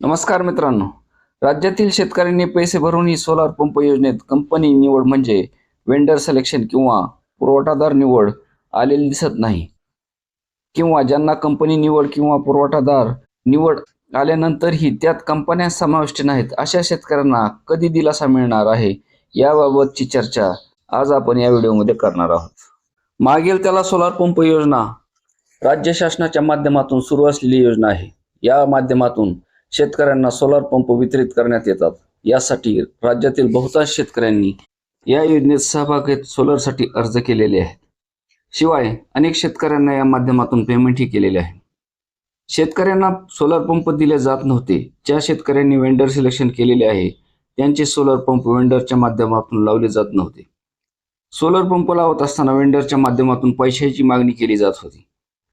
नमस्कार मित्रांनो. राज्यातील शेतकऱ्यांनी पैसे भरून ही सोलार पंप योजनेत कंपनी निवड म्हणजे वेंडर सिलेक्शन किंवा पुरवठादार निवड आलेली दिसत नाही. किंवा ज्यांना कंपनी निवड किंवा पुरवठादार निवड आल्यानंतरही त्यात कंपन्या समाविष्ट नाहीत अशा शेतकऱ्यांना कधी दिलासा मिळणार आहे याबाबतची चर्चा आज आपण या व्हिडिओमध्ये करणार आहोत. मागील त्याला सोलार पंप योजना राज्य शासनाच्या माध्यमातून सुरू असलेली योजना आहे. या माध्यमातून शेतकऱ्यांना सोलार पंप वितरित करण्यात येतात. यासाठी राज्यातील बहुतांश शेतकऱ्यांनी या योजनेत सहभाग घेत सोलरसाठी अर्ज केलेले आहेत. शिवाय अनेक शेतकऱ्यांना या माध्यमातून पेमेंटही केलेले आहे. शेतकऱ्यांना सोलर पंप दिले जात नव्हते. ज्या शेतकऱ्यांनी वेंडर सिलेक्शन केलेले आहे त्यांचे सोलर पंप वेंडरच्या माध्यमातून लावले जात नव्हते. सोलर पंप लावत असताना वेंडरच्या माध्यमातून पैशाची मागणी केली जात होती.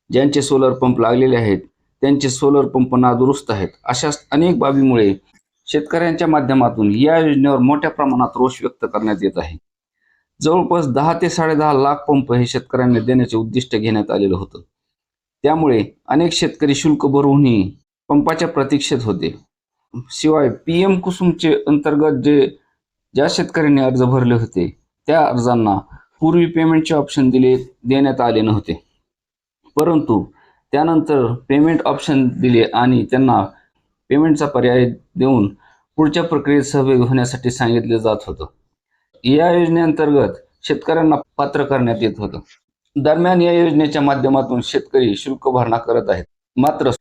ज्यांचे सोलर पंप लागलेले आहेत त्यांचे सोलर पंप नादुरुस्त आहेत. अशा अनेक बाबीमुळे शेतकऱ्यांच्या माध्यमातून या योजनेवर मोठ्या प्रमाणात रोष व्यक्त करण्यात येत आहे. जवळपास दहा ते साडेदहा लाख पंप हे शेतकऱ्यांना देण्याचे उद्दिष्ट घेण्यात आलेलं होतं. त्यामुळे अनेक शेतकरी शुल्क भरूनही पंपाच्या प्रतीक्षेत होते. शिवाय पी एम कुसुमचे अंतर्गत जे ज्या शेतकऱ्यांनी अर्ज भरले होते त्या अर्जांना पूर्वी पेमेंटचे ऑप्शन दिले देण्यात आले नव्हते. परंतु त्यानंतर पेमेंट ऑप्शन दिले आणि त्यांना पेमेंटचा पर्याय देऊन पुढच्या प्रक्रियेत सहभागी होण्यासाठी सांगितले जात होतं. या योजनेअंतर्गत शेतकऱ्यांना पात्र करण्यात येत होतं. दरम्यान या योजनेच्या माध्यमातून शेतकरी शुल्क भरणा करत आहेत. मात्र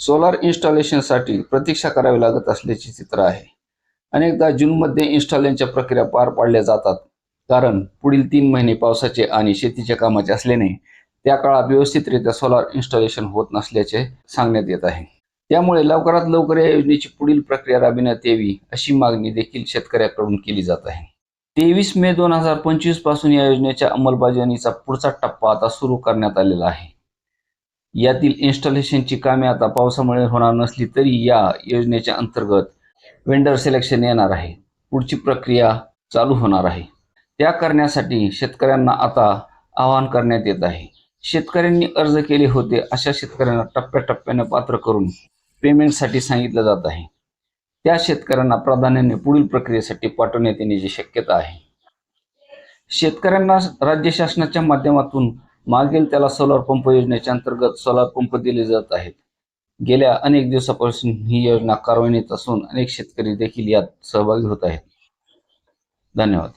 सोलार इन्स्टॉलेशनसाठी प्रतीक्षा करावी लागत असल्याचे चित्र आहे. अनेकदा जूनमध्ये इन्स्टॉलेशनच्या प्रक्रिया पार पाडल्या जातात. कारण पुढील तीन महिने पावसाचे आणि शेतीच्या कामाचे असल्याने त्या काळात व्यवस्थितरित्या सोलार इन्स्टॉलेशन होत नसल्याचे सांगण्यात येत आहे. त्यामुळे लवकरात लवकर या योजनेची पुढील प्रक्रिया राबविण्यात यावी अशी मागणी देखील शेतकऱ्याकडून केली जात आहे. तेवीस मे दोन हजार पंचवीसपासून या योजनेच्या अंमलबजावणीचा पुढचा टप्पा आता सुरू करण्यात आलेला आहे. यातील इन्स्टॉलेशनची कामे आता पावसामुळे होणार नसली तरी या योजनेच्या अंतर्गत वेंडर सिलेक्शन येणार आहे. पुढची प्रक्रिया चालू होणार आहे. त्या करण्यासाठी शेतकऱ्यांना आता आवाहन करण्यात येत आहे. शेतकऱ्यांनी अर्ज केले होते अशा शेतकऱ्यांना टप्प्याटप्प्याने पात्र करून पेमेंटसाठी सांगितलं जात आहे. त्या शेतकऱ्यांना प्राधान्याने पुढील प्रक्रियेसाठी पाठवण्यात येण्याची शक्यता आहे. शेतकऱ्यांना राज्य शासनाच्या माध्यमातून मागील त्याला सोलार पंप योजनेच्या अंतर्गत सोलार पंप दिले जात आहेत. गेल्या अनेक दिवसापासून ही योजना कार्यान्वित असून अनेक शेतकरी देखील यात सहभागी होत आहेत. धन्यवाद.